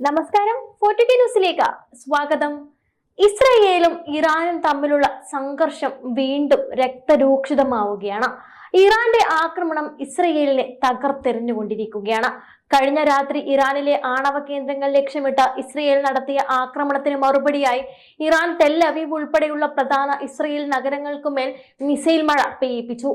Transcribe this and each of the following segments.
നമസ്കാരം. ഫോർട്ടി ന്യൂസിലേക്ക് സ്വാഗതം. ഇസ്രയേലും ഇറാനും തമ്മിലുള്ള സംഘർഷം വീണ്ടും രക്തരൂക്ഷിതമാവുകയാണ്. ഇറാന്റെ ആക്രമണം ഇസ്രയേലിനെ തകർത്തെറിഞ്ഞുകൊണ്ടിരിക്കുകയാണ്. കഴിഞ്ഞ രാത്രി ഇറാനിലെ ആണവ കേന്ദ്രങ്ങൾ ലക്ഷ്യമിട്ട് ഇസ്രയേൽ നടത്തിയ ആക്രമണത്തിന് മറുപടിയായി ഇറാൻ തെല്ലവീവ് ഉൾപ്പെടെയുള്ള പ്രധാന ഇസ്രയേൽ നഗരങ്ങൾക്കുമേൽ മിസൈൽ മഴ പെയ്യിപ്പിച്ചു.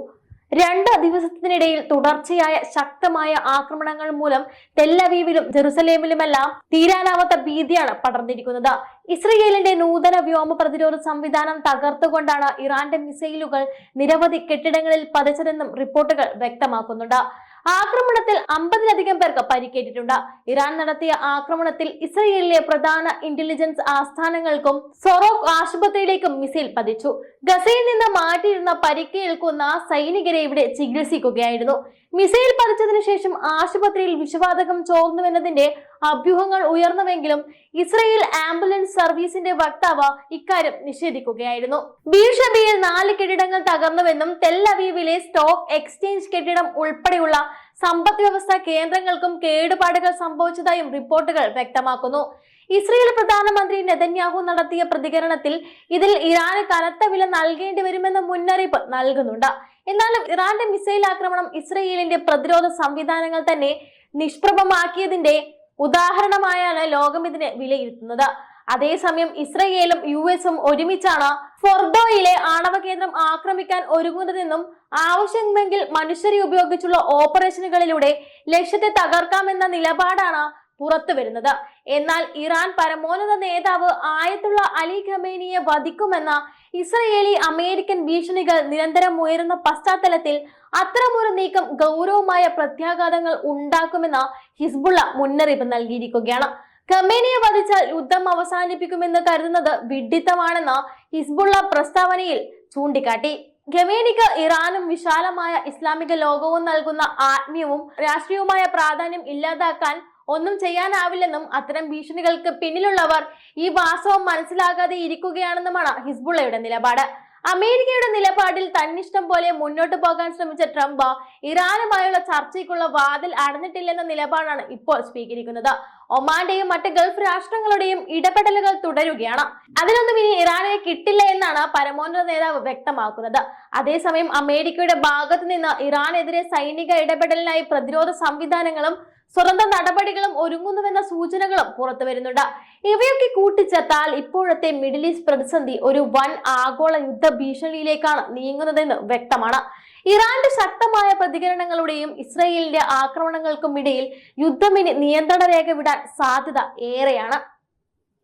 രണ്ട് ദിവസത്തിനിടയിൽ തുടർച്ചയായ ശക്തമായ ആക്രമണങ്ങൾ മൂലം തെല്ലവീവിലും ജെറുസലേമിലുമെല്ലാം തീരാനാവാത്ത ഭീതിയാണ് പടർന്നിരിക്കുന്നത്. ഇസ്രയേലിന്റെ നൂതന വ്യോമ പ്രതിരോധ സംവിധാനം തകർത്തുകൊണ്ടാണ് ഇറാന്റെ മിസൈലുകൾ നിരവധി കെട്ടിടങ്ങളിൽ പതിച്ചതെന്നും റിപ്പോർട്ടുകൾ വ്യക്തമാക്കുന്നുണ്ട്. ആക്രമണത്തിൽ അമ്പതിലധികം പേർക്ക് പരിക്കേറ്റിട്ടുണ്ട്. ഇറാൻ നടത്തിയ ആക്രമണത്തിൽ ഇസ്രയേലിലെ പ്രധാന ഇന്റലിജൻസ് ആസ്ഥാനങ്ങൾക്കും സൊറോക് ആശുപത്രിയിലേക്കും മിസൈൽ പതിച്ചു. ഗസയിൽ നിന്ന് മാറ്റിയിരുന്ന പരിക്കേൽക്കുന്ന സൈനികരെ ഇവിടെ ചികിത്സിക്കുകയായിരുന്നു. മിസൈൽ പതിച്ചതിനു ശേഷം ആശുപത്രിയിൽ വിഷവാതകം ചോർന്നുവെന്നതിന്റെ അഭ്യൂഹങ്ങൾ ഉയർന്നുവെങ്കിലും ഇസ്രയേൽ ആംബുലൻസ് സർവീസിന്റെ വക്താവ് ഇക്കാര്യം നിഷേധിക്കുകയായിരുന്നു. ബീർഷബിയിൽ നാല് കെട്ടിടങ്ങൾ തകർന്നുവെന്നും തെല്ലവീവിലെ സ്റ്റോക്ക് എക്സ്ചേഞ്ച് കെട്ടിടം ഉൾപ്പെടെയുള്ള സമ്പദ് വ്യവസ്ഥ കേന്ദ്രങ്ങൾക്കും കേടുപാടുകൾ സംഭവിച്ചതായും റിപ്പോർട്ടുകൾ വ്യക്തമാക്കുന്നു. ഇസ്രയേൽ പ്രധാനമന്ത്രി നെതന്യാഹു നടത്തിയ പ്രതികരണത്തിൽ ഇതിൽ ഇറാന് കനത്ത വില നൽകേണ്ടി വരുമെന്ന മുന്നറിയിപ്പ് നൽകുന്നുണ്ട്. എന്നാലും ഇറാന്റെ മിസൈൽ ആക്രമണം ഇസ്രയേലിന്റെ പ്രതിരോധ സംവിധാനങ്ങൾ തന്നെ നിഷ്പ്രഭമാക്കിയതിന്റെ ഉദാഹരണമായാണ് ലോകം ഇതിനെ വിലയിരുത്തുന്നത്. അതേസമയം ഇസ്രയേലും യു എസും ഒരുമിച്ചാണ് ഫോർഡോയിലെ ആണവ കേന്ദ്രം ആക്രമിക്കാൻ ഒരുങ്ങുന്നതെന്നും ആവശ്യമെങ്കിൽ മനുഷ്യരെ ഉപയോഗിച്ചുള്ള ഓപ്പറേഷനുകളിലൂടെ ലക്ഷ്യത്തെ തകർക്കാമെന്ന നിലപാടാണ് പുറത്തു വരുന്നത്. എന്നാൽ ഇറാൻ പരമോന്നത നേതാവ് ആയത്തുള്ള അലി ഖമേനിയെ വധിക്കുമെന്ന ഇസ്രയേലി അമേരിക്കൻ ഭീഷണികൾ നിരന്തരം ഉയരുന്ന പശ്ചാത്തലത്തിൽ അത്തരമൊരു നീക്കം ഗൗരവമായ പ്രത്യാഘാതങ്ങൾ ഉണ്ടാക്കുമെന്ന് ഹിസ്ബുള്ള മുന്നറിയിപ്പ് നൽകിയിരിക്കുകയാണ്. ഖമേനിയെ വധിച്ചാൽ യുദ്ധം അവസാനിപ്പിക്കുമെന്ന് കരുതുന്നത് വിഡ്ഢിത്തമാണെന്ന് ഹിസ്ബുള്ള പ്രസ്താവനയിൽ ചൂണ്ടിക്കാട്ടി. ഖമേനിക്ക് ഇറാനും വിശാലമായ ഇസ്ലാമിക ലോകവും നൽകുന്ന ആത്മീയവും രാഷ്ട്രീയവുമായ പ്രാധാന്യം ഇല്ലാതാക്കാൻ ഒന്നും ചെയ്യാനാവില്ലെന്നും അത്തരം ഭീഷണികൾക്ക് പിന്നിലുള്ളവർ ഈ വാസ്തവം മനസ്സിലാകാതെ ഇരിക്കുകയാണെന്നുമാണ് ഹിസ്ബുള്ളയുടെ നിലപാട്. അമേരിക്കയുടെ നിലപാടിൽ തന്നിഷ്ടം പോലെ മുന്നോട്ട് പോകാൻ ശ്രമിച്ച ട്രംപ് ഇറാനുമായുള്ള ചർച്ചയ്ക്കുള്ള വാതിൽ അടഞ്ഞിട്ടില്ലെന്ന നിലപാടാണ് ഇപ്പോൾ സ്വീകരിക്കുന്നത്. ഒമാന്റെയും മറ്റ് ഗൾഫ് രാഷ്ട്രങ്ങളുടെയും ഇടപെടലുകൾ തുടരുകയാണ്. അതിനൊന്നും ഇനി ഇറാനെ കിട്ടില്ല എന്നാണ് പരമോന്നത നേതാവ് വ്യക്തമാക്കുന്നത്. അതേസമയം അമേരിക്കയുടെ ഭാഗത്തു നിന്ന് ഇറാനെതിരെ സൈനിക ഇടപെടലിനായി പ്രതിരോധ സംവിധാനങ്ങളും സ്വതന്ത്ര നടപടികളും ഒരുങ്ങുന്നുവെന്ന സൂചനകളും പുറത്തു വരുന്നുണ്ട്. ഇവയൊക്കെ കൂട്ടിച്ചേർത്താൽ ഇപ്പോഴത്തെ മിഡിൽ ഈസ്റ്റ് പ്രതിസന്ധി ഒരു വൻ ആഗോള യുദ്ധ ഭീഷണിയിലേക്കാണ് നീങ്ങുന്നതെന്ന് വ്യക്തമാണ്. ഇറാന്റെ ശക്തമായ പ്രതികരണങ്ങളുടെയും ഇസ്രയേലിന്റെ ആക്രമണങ്ങൾക്കും ഇടയിൽ യുദ്ധമിനി നിയന്ത്രണ രേഖ വിടാൻ സാധ്യത ഏറെയാണ്.